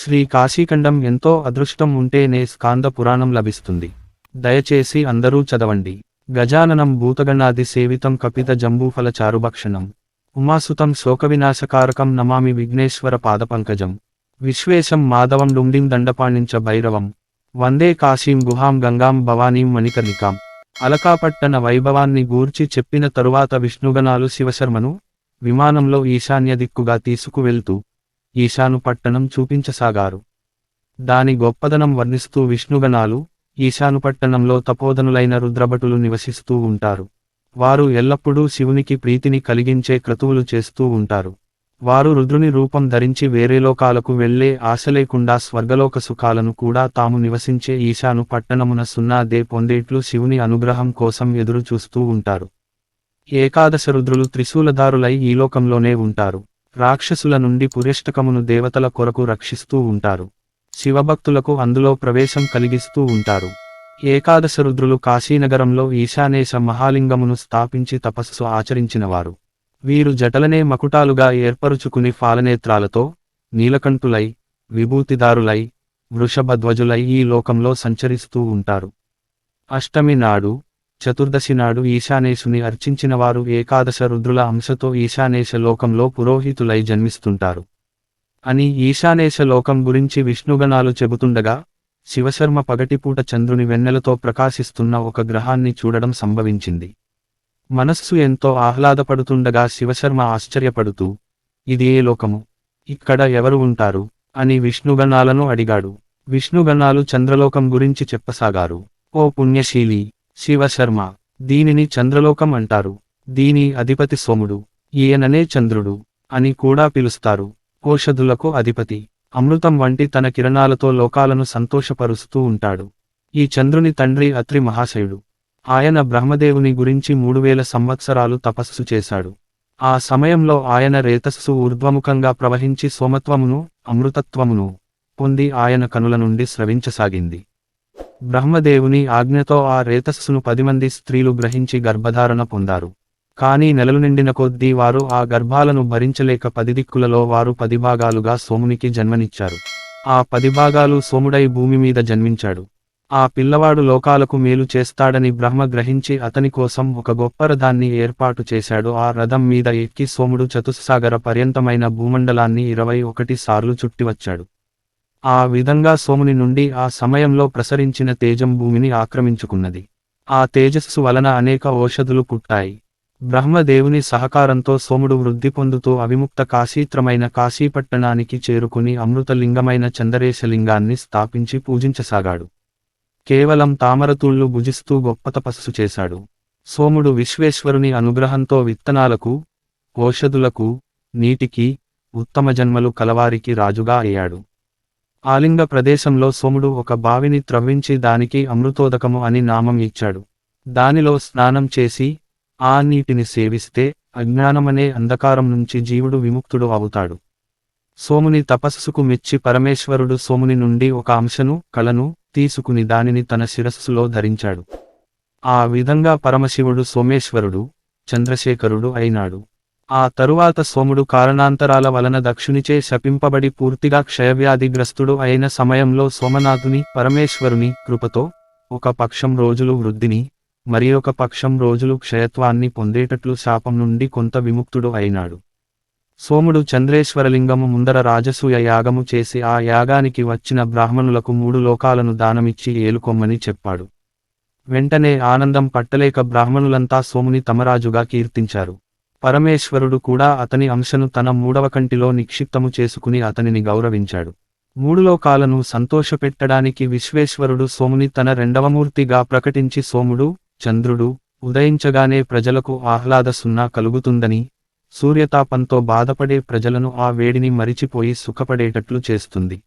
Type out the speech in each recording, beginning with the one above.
శ్రీ కాశీఖండం ఎంతో అదృష్టం ఉంటేనే స్కాంద పురాణం లభిస్తుంది. దయచేసి అందరూ చదవండి. గజాననం భూతగణాది సేవితం కపిత జంబూఫల చారుభక్షణం. ఉమాసుతం శోకవినాశకారకం నమామి విఘ్నేశ్వర పాదపంకజం. విశ్వేశం మాధవం డుండిం దండపాణించ భైరవం. వందే కాశీం గుహాం గంగాం భవానీం మణికర్ణికాం. అలకాపట్టణ వైభవాన్ని గూర్చి చెప్పిన తరువాత విష్ణుగణాలు శివశర్మను విమానంలో ఈశాన్య దిక్కుగా తీసుకువెళ్తూ ఈశాను పట్టణం చూపించసాగారు. దాని గొప్పదనం వర్ణిస్తూ విష్ణుగణాలు ఈశాను పట్టణంలో తపోధనులైన రుద్రభటులు నివసిస్తూ ఉంటారు. వారు ఎల్లప్పుడూ శివునికి ప్రీతిని కలిగించే క్రతువులు చేస్తూ ఉంటారు. వారు రుద్రుని రూపం ధరించి వేరే లోకాలకు వెళ్ళే ఆశ లేకుండా స్వర్గలోక సుఖాలను కూడా తాము నివసించే ఈశాను పట్టణమున సున్నాదే పొందేట్లు శివుని అనుగ్రహం కోసం ఎదురు చూస్తూ ఉంటారు. ఏకాదశ రుద్రులు త్రిశూలధారులై ఈ లోకంలోనే ఉంటారు. రాక్షసుల నుండి పురేష్టకమును దేవతల కొరకు రక్షిస్తూ ఉంటారు. శివభక్తులకు అందులో ప్రవేశం కలిగిస్తూ ఉంటారు. ఏకాదశ రుద్రులు కాశీనగరంలో ఈశానేశ మహాలింగమును స్థాపించి తపస్సు ఆచరించినవారు. వీరు జటలనే మకుటాలుగా ఏర్పరుచుకుని ఫాలనేత్రాలతో నీలకంఠులై విభూతిదారులై వృషభధ్వజులై ఈ లోకంలో సంచరిస్తూ ఉంటారు. అష్టమి నాడు చతుర్దశి నాడు ఈశానేశుని అర్చించినవారు ఏకాదశ రుద్రుల అంశతో ఈశానేశ లోకంలో పురోహితులై జన్మిస్తుంటారు. అని ఈశానేశ లోకం గురించి విష్ణుగణాలు చెబుతుండగా శివశర్మ పగటిపూట చంద్రుని వెన్నెలతో ప్రకాశిస్తున్న ఒక గ్రహాన్ని చూడడం సంభవించింది. మనస్సు ఎంతో ఆహ్లాదపడుతుండగా శివశర్మ ఆశ్చర్యపడుతూ ఇది ఏ లోకము ఇక్కడ ఎవరు ఉంటారు? అని విష్ణుగణాలను అడిగాడు. విష్ణుగణాలు చంద్రలోకం గురించి చెప్పసాగారు. ఓ పుణ్యశీలి శివశర్మ దీనిని చంద్రలోకం అంటారు. దీని అధిపతి సోముడు ఈయననే చంద్రుడు అని కూడా పిలుస్తారు. ఓషధులకు అధిపతి అమృతం వంటి తన కిరణాలతో లోకాలను సంతోషపరుస్తూ ఉంటాడు. ఈ చంద్రుని తండ్రి అత్రి మహాశయుడు. ఆయన బ్రహ్మదేవుని గురించి మూడు వేల సంవత్సరాలు తపస్సు చేశాడు. ఆ సమయంలో ఆయన రేతస్సు ఊర్ధ్వముఖంగా ప్రవహించి సోమత్వమును అమృతత్వమును పొంది ఆయన కనుల నుండి స్రవించసాగింది. బ్రహ్మదేవుని ఆజ్ఞతో ఆ రేతస్సును పది మంది స్త్రీలు గ్రహించి గర్భధారణ పొందారు. కానీ నెలలు నిండిన కొద్దీ వారు ఆ గర్భాలను భరించలేక పది దిక్కులలో వారు పది భాగాలుగా సోమునికి జన్మనిచ్చారు. ఆ పది భాగాలు సోముడై భూమి మీద జన్మించాడు. ఆ పిల్లవాడు లోకాలకు మేలు చేస్తాడని బ్రహ్మ గ్రహించి అతని కోసం ఒక గొప్ప రథాన్ని ఏర్పాటు చేశాడు. ఆ రథం మీద ఎక్కి సోముడు చతుస్సాగర పర్యంతమైన భూమండలాన్ని ఇరవై ఒకటి సార్లు చుట్టివచ్చాడు. ఆ విధంగా సోముని నుండి ఆ సమయంలో ప్రసరించిన తేజం భూమిని ఆక్రమించుకున్నది. ఆ తేజస్సు వలన అనేక ఓషధులు పుట్టాయి. బ్రహ్మదేవుని సహకారంతో సోముడు వృద్ధి పొందుతూ అవిముక్త కాశీత్రమైన కాశీపట్టణానికి చేరుకుని అమృతలింగమైన చందరేశలింగాన్ని స్థాపించి పూజించసాగాడు. కేవలం తామరతూళ్ళు భుజిస్తూ గొప్ప తపస్సు చేశాడు. సోముడు విశ్వేశ్వరుని అనుగ్రహంతో విత్తనాలకు ఓషధులకు నీటికి ఉత్తమ జన్మలు కలవారికి రాజుగా అయ్యాడు. ఆలింగ ప్రదేశంలో సోముడు ఒక బావిని త్రవ్వించి దానికి అమృతోదకము అని నామం ఇచ్చాడు. దానిలో స్నానం చేసి ఆ నీటిని సేవిస్తే అజ్ఞానమనే అంధకారం నుంచి జీవుడు విముక్తుడు అవుతాడు. సోముని తపస్సుకు మెచ్చి పరమేశ్వరుడు సోముని నుండి ఒక అంశను కలను తీసుకుని దానిని తన శిరస్సులో ధరించాడు. ఆ విధంగా పరమశివుడు సోమేశ్వరుడు చంద్రశేఖరుడు అయినాడు. ఆ తరువాత సోముడు కారణాంతరాల వలన దక్షునిచే శపింపబడి పూర్తిగా క్షయవ్యాధిగ్రస్తుడు అయిన సమయంలో సోమనాథుని పరమేశ్వరుని కృపతో ఒక పక్షం రోజులు వృద్ధిని మరి ఒక పక్షం రోజులు క్షయత్వాన్ని పొందేటట్లు శాపం నుండి కొంత విముక్తుడు అయినాడు. సోముడు చంద్రేశ్వరలింగము ముందర రాజసూయ యాగము చేసి ఆ యాగానికి వచ్చిన బ్రాహ్మణులకు మూడు లోకాలను దానమిచ్చి ఏలుకొమ్మని చెప్పాడు. వెంటనే ఆనందం పట్టలేక బ్రాహ్మణులంతా సోముని తమరాజుగా కీర్తించారు. పరమేశ్వరుడు కూడా అతని అంశను తన మూడవ కంటిలో నిక్షిప్తము చేసుకుని అతనిని గౌరవించాడు. మూడులోకాలను సంతోషపెట్టడానికి విశ్వేశ్వరుడు సోముని తన రెండవమూర్తిగా ప్రకటించి సోముడు చంద్రుడు ఉదయించగానే ప్రజలకు ఆహ్లాద సున్నా కలుగుతుందని సూర్యతాపంతో బాధపడే ప్రజలను ఆ వేడిని మరిచిపోయి సుఖపడేటట్లు చేస్తుంది.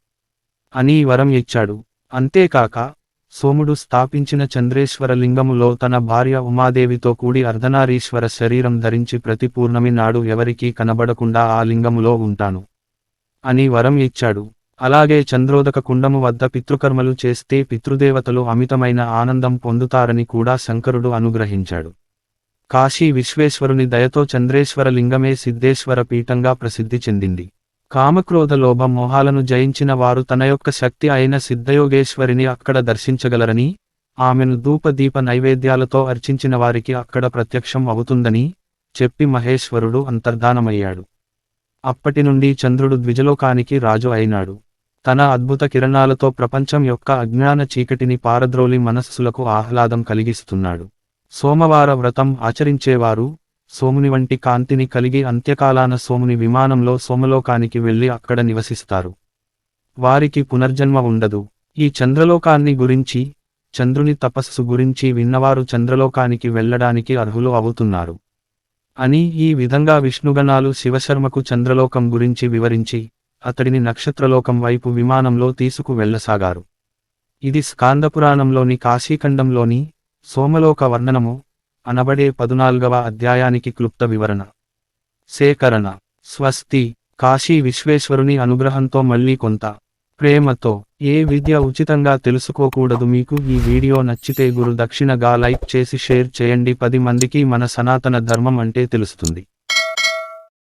అని వరం ఇచ్చాడు. అంతేకాక సోముడు స్థాపించిన చంద్రేశ్వరలింగములో తన భార్య ఉమాదేవితో కూడి అర్ధనారీశ్వర శరీరం ధరించి ప్రతి పూర్ణమి నాడు ఎవరికీ కనబడకుండా ఆ లింగములో ఉంటాను. అని వరం ఇచ్చాడు. అలాగే చంద్రోదక కుండము వద్ద పితృకర్మలు చేస్తే పితృదేవతలు అమితమైన ఆనందం పొందుతారని కూడా శంకరుడు అనుగ్రహించాడు. కాశీ విశ్వేశ్వరుని దయతో చంద్రేశ్వర లింగమే సిద్ధేశ్వర పీఠంగా ప్రసిద్ధి చెందింది. కామక్రోధ లోభ మోహాలను జయించిన వారు తన యొక్క శక్తి అయిన సిద్ధయోగేశ్వరిని అక్కడ దర్శించగలరని ఆమెను ధూపదీప నైవేద్యాలతో అర్చించిన వారికి అక్కడ ప్రత్యక్షం అవుతుందని చెప్పి మహేశ్వరుడు అంతర్ధానమయ్యాడు. అప్పటి నుండి చంద్రుడు ద్విజలోకానికి రాజు అయినాడు. తన అద్భుత కిరణాలతో ప్రపంచం యొక్క అజ్ఞాన చీకటిని పారద్రోలి మనస్సులకు ఆహ్లాదం కలిగిస్తున్నాడు. సోమవార వ్రతం ఆచరించేవారు సోముని వంటి కాంతిని కలిగి అంత్యకాలాన సోముని విమానంలో సోమలోకానికి వెళ్ళి అక్కడ నివసిస్తారు. వారికి పునర్జన్మ ఉండదు. ఈ చంద్రలోకాన్ని గురించి చంద్రుని తపస్సు గురించి విన్నవారు చంద్రలోకానికి వెళ్ళడానికి అర్హులు అవుతున్నారు. అని ఈ విధంగా విష్ణుగణాలు శివశర్మకు చంద్రలోకం గురించి వివరించి అతడిని నక్షత్రలోకం వైపు విమానంలో తీసుకు వెళ్ళసాగారు. ఇది స్కాందపురాణంలోని కాశీఖండంలోని సోమలోక వర్ణనము అనబడే పదునాల్గవ అధ్యాయానికి క్లుప్త వివరణ. సేకరణ. స్వస్తి. కాశీ విశ్వేశ్వరుని అనుగ్రహంతో మళ్ళీ కొంత ప్రేమతో. ఏ విద్య ఉచితంగా తెలుసుకోకూడదు మీకు ఈ వీడియో నచ్చితే గురు దక్షిణగా లైక్ చేసి షేర్ చేయండి. పది మందికి మన సనాతన ధర్మం అంటే తెలుస్తుంది.